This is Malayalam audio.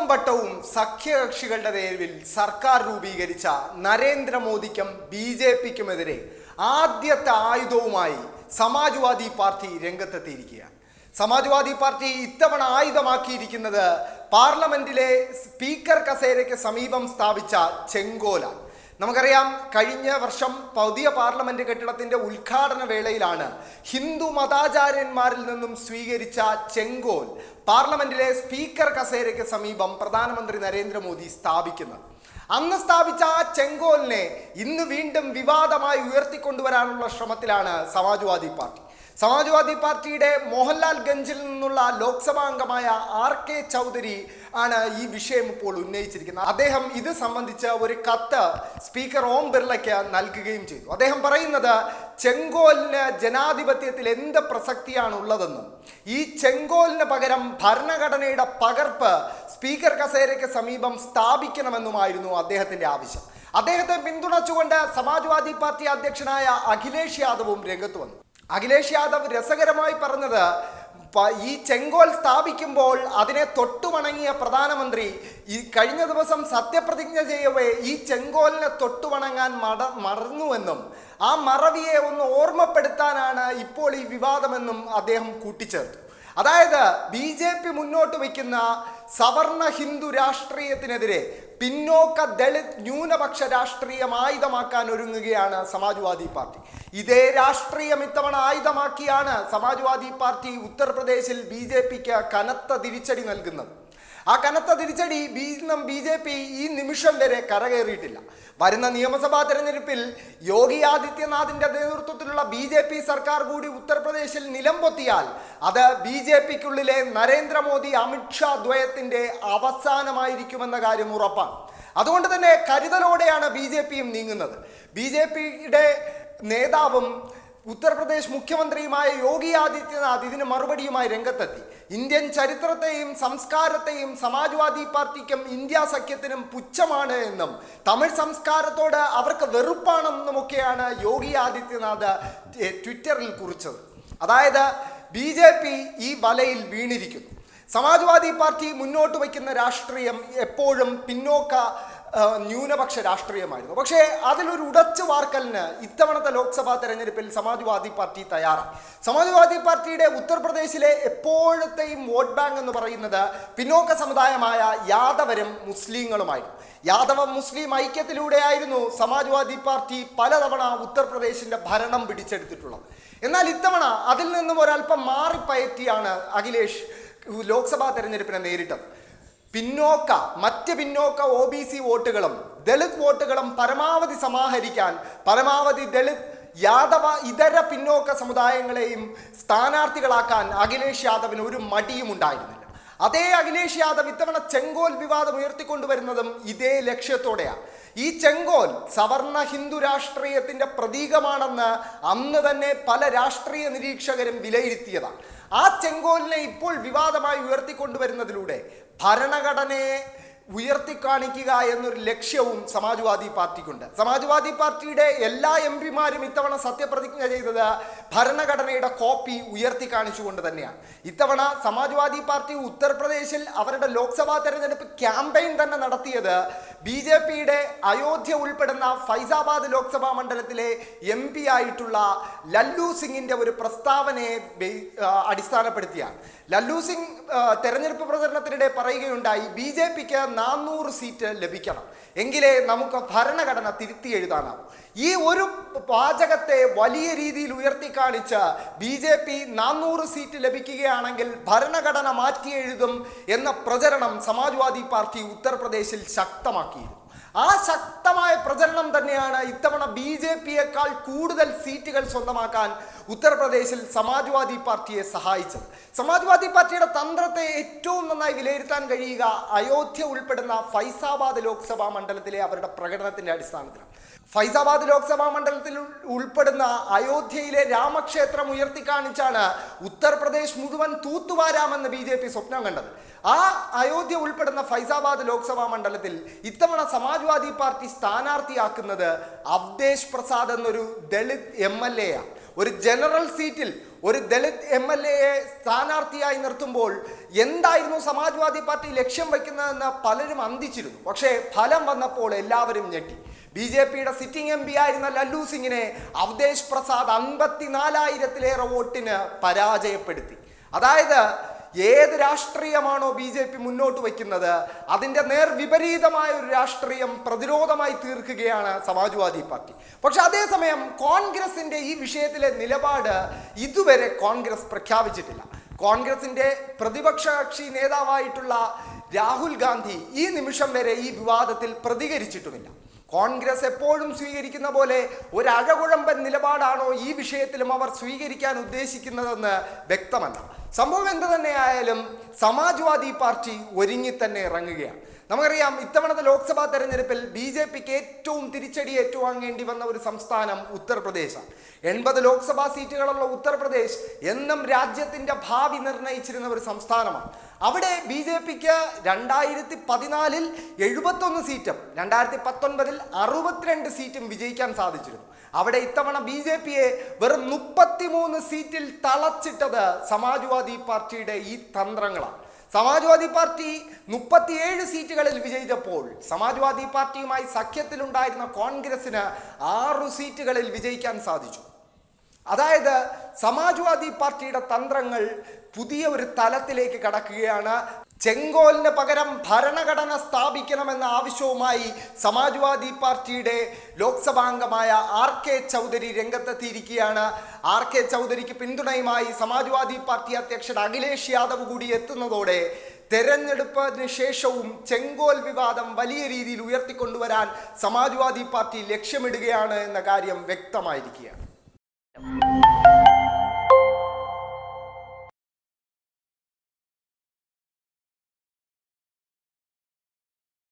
മൂന്നാം വട്ടവും സഖ്യകക്ഷികളുടെ നേരിൽ സർക്കാർ രൂപീകരിച്ച നരേന്ദ്രമോദിക്കും ബി ജെ പിക്കുമെതിരെ ആദ്യത്തെ ആയുധവുമായി സമാജ്വാദി പാർട്ടി രംഗത്തെത്തിയിരിക്കുകയാണ്. സമാജ്വാദി പാർട്ടി ഇത്തവണ ആയുധമാക്കിയിരിക്കുന്നത് പാർലമെന്റിലെ സ്പീക്കർ കസേരയ്ക്ക് സമീപം സ്ഥാപിച്ച ചെങ്കോലാണ്. നമുക്കറിയാം കഴിഞ്ഞ വർഷം പുതിയ പാർലമെന്റ് കെട്ടിടത്തിന്റെ ഉദ്ഘാടന വേളയിലാണ് ഹിന്ദു മതാചാര്യന്മാരിൽ നിന്നും സ്വീകരിച്ച ചെങ്കോൽ പാർലമെന്റിലെ സ്പീക്കർ കസേരയ്ക്ക് സമീപം പ്രധാനമന്ത്രി നരേന്ദ്രമോദി സ്ഥാപിക്കുന്നത്. അന്ന് സ്ഥാപിച്ച ആ ചെങ്കോലിനെ ഇന്ന് വീണ്ടും വിവാദമായി ഉയർത്തിക്കൊണ്ടുവരാനുള്ള ശ്രമത്തിലാണ് സമാജ്വാദി പാർട്ടി. സമാജ്വാദി പാർട്ടിയുടെ മോഹൻലാൽ ഗഞ്ചിൽ നിന്നുള്ള ലോക്സഭാ അംഗമായ ആർ കെ ചൗധരി ആണ് ഈ വിഷയം ഇപ്പോൾ ഉന്നയിച്ചിരിക്കുന്നത്. അദ്ദേഹം ഇത് സംബന്ധിച്ച ഒരു കത്ത് സ്പീക്കർ ഓം ബിർളയ്ക്ക് നൽകുകയും ചെയ്തു. അദ്ദേഹം പറയുന്നത് ചെങ്കോലിന് ജനാധിപത്യത്തിൽ എന്ത് പ്രസക്തിയാണ് ഉള്ളതെന്നും ഈ ചെങ്കോലിന് പകരം ഭരണഘടനയുടെ പകർപ്പ് സ്പീക്കർ കസേരയ്ക്ക് സമീപം സ്ഥാപിക്കണമെന്നുമായിരുന്നു അദ്ദേഹത്തിന്റെ ആവശ്യം. അദ്ദേഹത്തെ പിന്തുണച്ചുകൊണ്ട് സമാജ്വാദി പാർട്ടി അധ്യക്ഷനായ അഖിലേഷ് യാദവും രംഗത്ത് വന്നു. അഖിലേഷ് യാദവ് രസകരമായി പറഞ്ഞത് ഈ ചെങ്കോൽ സ്ഥാപിക്കുമ്പോൾ അതിനെ തൊട്ടുവണങ്ങിയ പ്രധാനമന്ത്രി ഈ കഴിഞ്ഞ ദിവസം സത്യപ്രതിജ്ഞ ചെയ്യവേ ഈ ചെങ്കോലിനെ തൊട്ടുവണങ്ങാൻ മട മറന്നുവെന്നും ആ മറവിയെ ഒന്ന് ഓർമ്മപ്പെടുത്താനാണ് ഇപ്പോൾ ഈ വിവാദമെന്നും അദ്ദേഹം കൂട്ടിച്ചേർത്തു. അതായത് ബി ജെ പി മുന്നോട്ട് വയ്ക്കുന്ന സവർണ ഹിന്ദു രാഷ്ട്രീയത്തിനെതിരെ പിന്നോക്ക ദളിത് ന്യൂനപക്ഷ രാഷ്ട്രീയം ആയുധമാക്കാൻ ഒരുങ്ങുകയാണ് സമാജ്വാദി പാർട്ടി. ഇതേ രാഷ്ട്രീയം ഇത്തവണ ആയുധമാക്കിയാണ് സമാജ്വാദി പാർട്ടി ഉത്തർപ്രദേശിൽ ബി കനത്ത തിരിച്ചടി നൽകുന്നത്. ആ കനത്ത തിരിച്ചടി ബി ബി ജെ പി ഈ നിമിഷം വരെ കരകയറിയിട്ടില്ല. വരുന്ന നിയമസഭാ തെരഞ്ഞെടുപ്പിൽ യോഗി ആദിത്യനാഥിന്റെ നേതൃത്വത്തിലുള്ള ബി ജെ പി സർക്കാർ കൂടി ഉത്തർപ്രദേശിൽ നിലംപൊത്തിയാൽ അത് ബി ജെ പിക്കുള്ളിലെ നരേന്ദ്രമോദി അമിത്ഷാ ദ്വയത്തിന്റെ അവസാനമായിരിക്കുമെന്ന കാര്യം ഉറപ്പാണ്. അതുകൊണ്ട് തന്നെ കരുതലോടെയാണ് ബി ജെ പിയും നീങ്ങുന്നത്. ബി ജെ പിയുടെ നേതാവും ഉത്തർപ്രദേശ് മുഖ്യമന്ത്രിയുമായ യോഗി ആദിത്യനാഥ് ഇതിന് മറുപടിയുമായി രംഗത്തെത്തി. ഇന്ത്യൻ ചരിത്രത്തെയും സംസ്കാരത്തെയും സമാജ്വാദി പാർട്ടിക്കും ഇന്ത്യ സഖ്യത്തിനും പുച്ഛമാണ് എന്നും തമിഴ് സംസ്കാരത്തോട് അവർക്ക് വെറുപ്പാണെന്നുമൊക്കെയാണ് യോഗി ആദിത്യനാഥ് ട്വിറ്ററിൽ കുറിച്ചത്. അതായത് ബി ജെ പി ഈ വലയിൽ വീണിരിക്കുന്നു. സമാജ്വാദി പാർട്ടി മുന്നോട്ട് വയ്ക്കുന്ന രാഷ്ട്രീയം എപ്പോഴും പിന്നോക്ക ന്യൂനപക്ഷ രാഷ്ട്രീയമായിരുന്നു. പക്ഷേ അതിലൊരു ഉടച്ചു വാർക്കലിന് ഇത്തവണത്തെ ലോക്സഭാ തെരഞ്ഞെടുപ്പിൽ സമാജ്വാദി പാർട്ടി തയ്യാറായി. സമാജ്വാദി പാർട്ടിയുടെ ഉത്തർപ്രദേശിലെ എപ്പോഴത്തെയും വോട്ട് ബാങ്ക് എന്ന് പറയുന്നത് പിന്നോക്ക സമുദായമായ യാദവരും മുസ്ലിങ്ങളുമായിരുന്നു. യാദവ മുസ്ലിം ഐക്യത്തിലൂടെയായിരുന്നു സമാജ്വാദി പാർട്ടി പലതവണ ഉത്തർപ്രദേശിന്റെ ഭരണം പിടിച്ചെടുത്തിട്ടുള്ളത്. എന്നാൽ ഇത്തവണ അതിൽ നിന്നും ഒരല്പം മാറിപ്പയറ്റിയാണ് അഖിലേഷ് ലോക്സഭാ തെരഞ്ഞെടുപ്പിനെ നേരിട്ടത്. പിന്നോക്ക മറ്റ് പിന്നോക്ക ഒ ബി സി വോട്ടുകളും ദളിത് വോട്ടുകളും പരമാവധി സമാഹരിക്കാൻ പരമാവധി ദളിത് യാദവ ഇതര പിന്നോക്ക സമുദായങ്ങളെയും സ്ഥാനാർത്ഥികളാക്കാൻ അഖിലേഷ് യാദവിന് ഒരു മടിയും ഉണ്ടായിരുന്നില്ല. അതേ അഖിലേഷ് യാദവ് ഇത്തവണ ചെങ്കോൽ വിവാദം ഉയർത്തിക്കൊണ്ടുവരുന്നതും ഇതേ ലക്ഷ്യത്തോടെയാണ്. ഈ ചെങ്കോൽ സവർണ ഹിന്ദു രാഷ്ട്രീയത്തിന്റെ പ്രതീകമാണെന്ന് അന്ന് തന്നെ പല രാഷ്ട്രീയ നിരീക്ഷകരും വിലയിരുത്തിയതാണ്. ആ ചെങ്കോലിനെ ഇപ്പോൾ വിവാദമായി ഉയർത്തിക്കൊണ്ടുവരുന്നതിലൂടെ ഭരണഘടനയെ ഉയർത്തിക്കാണിക്കുക എന്നൊരു ലക്ഷ്യവും സമാജ്വാദി പാർട്ടിക്കുണ്ട്. സമാജ്വാദി പാർട്ടിയുടെ എല്ലാ എം പിമാരും ഇത്തവണ സത്യപ്രതിജ്ഞ ചെയ്തത് ഭരണഘടനയുടെ കോപ്പി ഉയർത്തി കാണിച്ചുകൊണ്ട് തന്നെയാണ്. ഇത്തവണ സമാജ്വാദി പാർട്ടി ഉത്തർപ്രദേശിൽ അവരുടെ ലോക്സഭാ തെരഞ്ഞെടുപ്പ് ക്യാമ്പയിൻ തന്നെ നടത്തിയത് ബി ജെ പിയുടെ അയോധ്യ ഉൾപ്പെടുന്ന ഫൈസാബാദ് ലോക്സഭാ മണ്ഡലത്തിലെ എം പി ആയിട്ടുള്ള ലല്ലു സിംഗിന്റെ ഒരു പ്രസ്താവനയെ അടിസ്ഥാനപ്പെടുത്തിയാണ്. ലല്ലു സിംഗ് തെരഞ്ഞെടുപ്പ് പ്രചരണത്തിനിടെ പറയുകയുണ്ടായി ബി ജെ പിക്ക് നാനൂറ് സീറ്റ് ലഭിക്കണം. എങ്കിലേ നമുക്ക് ഭരണഘടന തിരുത്തി എഴുതാനാവും. ഈ ഒരു പാചകത്തെ വലിയ രീതിയിൽ ഉയർത്തി കാണിച്ച് ബി ജെ പി നാനൂറ് സീറ്റ് ലഭിക്കുകയാണെങ്കിൽ ഭരണഘടന മാറ്റി എഴുതും എന്ന പ്രചരണം സമാജ്വാദി പാർട്ടി ഉത്തർപ്രദേശിൽ ശക്തമാക്കിയിരുന്നു. ആ ശക്തമായ പ്രചരണം തന്നെയാണ് ഇത്തവണ ബി ജെ പിയേക്കാൾ കൂടുതൽ സീറ്റുകൾ സ്വന്തമാക്കാൻ ഉത്തർപ്രദേശിൽ സമാജ്വാദി പാർട്ടിയെ സഹായിച്ചത്. സമാജ്വാദി പാർട്ടിയുടെ തന്ത്രത്തെ ഏറ്റവും നന്നായി വിലയിരുത്താൻ കഴിയുക അയോധ്യ ഉൾപ്പെടുന്ന ഫൈസാബാദ് ലോക്സഭാ മണ്ഡലത്തിലെ അവരുടെ പ്രകടനത്തിന്റെ അടിസ്ഥാനത്തിലാണ്. ഫൈസാബാദ് ലോക്സഭാ മണ്ഡലത്തിൽ ഉൾപ്പെടുന്ന അയോധ്യയിലെ രാമക്ഷേത്രം ഉയർത്തിക്കാണിച്ചാണ് ഉത്തർപ്രദേശ് മുഴുവൻ തൂത്തുവാരാമെന്ന് ബി സ്വപ്നം കണ്ടത്. ആ അയോധ്യ ഉൾപ്പെടുന്ന ഫൈസാബാദ് ലോക്സഭാ മണ്ഡലത്തിൽ ഇത്തവണ സമാജ്വാദി പാർട്ടി സ്ഥാനാർത്ഥിയാക്കുന്നത് അവദേശ് പ്രസാദ് എന്നൊരു ദളിത് എം എൽ എ ആണ് ഒരു ജനറൽ സീറ്റിൽ ഒരു ദളിത് എം എൽ എയെ സ്ഥാനാർത്ഥിയായി നിർത്തുമ്പോൾ എന്തായിരുന്നു സമാജ്വാദി പാർട്ടി ലക്ഷ്യം വയ്ക്കുന്നതെന്ന് പലരും അന്തിച്ചിരുന്നു. പക്ഷേ ഫലം വന്നപ്പോൾ എല്ലാവരും ഞെട്ടി. ബി ജെ പിയുടെ സിറ്റിംഗ് എം പി ആയിരുന്ന ലല്ലു സിംഗിനെ അവദേശ് പ്രസാദ് അൻപത്തിനാലായിരത്തിലേറെ വോട്ടിന് പരാജയപ്പെടുത്തി. അതായത് ഏത് രാഷ്ട്രീയമാണോ ബി ജെ പി മുന്നോട്ട് വയ്ക്കുന്നത് അതിന്റെ നേർ വിപരീതമായ ഒരു രാഷ്ട്രീയം പ്രതിരോധമായി തീർക്കുകയാണ് സമാജ്വാദി പാർട്ടി. പക്ഷെ അതേസമയം കോൺഗ്രസിന്റെ ഈ വിഷയത്തിലെ നിലപാട് ഇതുവരെ കോൺഗ്രസ് പ്രഖ്യാപിച്ചിട്ടില്ല. കോൺഗ്രസിന്റെ പ്രതിപക്ഷ കക്ഷി നേതാവായിട്ടുള്ള രാഹുൽ ഗാന്ധി ഈ നിമിഷം വരെ ഈ വിവാദത്തിൽ പ്രതികരിച്ചിട്ടുമില്ല. കോൺഗ്രസ് എപ്പോഴും സ്വീകരിക്കുന്ന പോലെ ഒരു നിലപാടാണോ ഈ വിഷയത്തിലും അവർ സ്വീകരിക്കാൻ ഉദ്ദേശിക്കുന്നതെന്ന് വ്യക്തമല്ല. സംഭവം എന്ത് തന്നെയായാലും സമാജ്വാദി പാർട്ടി ഒരുങ്ങി തന്നെ ഇറങ്ങുകയാണ്. നമുക്കറിയാം ഇത്തവണത്തെ ലോക്സഭാ തെരഞ്ഞെടുപ്പിൽ ബി ജെ പിക്ക് ഏറ്റവും തിരിച്ചടി ഏറ്റുവാങ്ങേണ്ടി വന്ന ഒരു സംസ്ഥാനം ഉത്തർപ്രദേശാണ്. എൺപത് ലോക്സഭാ സീറ്റുകളുള്ള ഉത്തർപ്രദേശ് എന്നും രാജ്യത്തിന്റെ ഭാവി നിർണയിച്ചിരുന്ന ഒരു സംസ്ഥാനമാണ്. അവിടെ ബി ജെ പിക്ക് രണ്ടായിരത്തി പതിനാലിൽ എഴുപത്തൊന്ന് സീറ്റും രണ്ടായിരത്തി പത്തൊൻപതിൽ അറുപത്തിരണ്ട് സീറ്റും വിജയിക്കാൻ സാധിച്ചിരുന്നു. അവിടെ ഇത്തവണ ബി ജെ പിയെ വെറും മുപ്പത്തിമൂന്ന് സീറ്റിൽ തളച്ചിട്ടത് സമാജ്വാദി പാർട്ടിയുടെ ഈ തന്ത്രങ്ങളാണ്. സമാജ്വാദി പാർട്ടി മുപ്പത്തിയേഴ് സീറ്റുകളിൽ വിജയിച്ചപ്പോൾ സമാജ്വാദി പാർട്ടിയുമായി സഖ്യത്തിലുണ്ടായിരുന്ന കോൺഗ്രസിന് ആറു സീറ്റുകളിൽ വിജയിക്കാൻ സാധിച്ചു. അതായത് സമാജ്വാദി പാർട്ടിയുടെ തന്ത്രങ്ങൾ പുതിയ ഒരു തലത്തിലേക്ക് കടക്കുകയാണ്. ചെങ്കോലിന് പകരം ഭരണഘടന സ്ഥാപിക്കണമെന്ന ആവശ്യവുമായി സമാജ്വാദി പാർട്ടിയുടെ ലോക്സഭാംഗമായ ആർ കെ ചൗധരി രംഗത്തെത്തിയിരിക്കുകയാണ്. ആർ കെ ചൗധരിക്ക് പിന്തുണയുമായി സമാജ്വാദി പാർട്ടി അധ്യക്ഷൻ അഖിലേഷ് യാദവ് കൂടി എത്തുന്നതോടെ തെരഞ്ഞെടുപ്പിന് ശേഷവും ചെങ്കോൽ വിവാദം വലിയ രീതിയിൽ ഉയർത്തിക്കൊണ്ടുവരാൻ സമാജ്വാദി പാർട്ടി ലക്ഷ്യമിടുകയാണ് എന്ന കാര്യം വ്യക്തമായിരിക്കുകയാണ്. Thank you.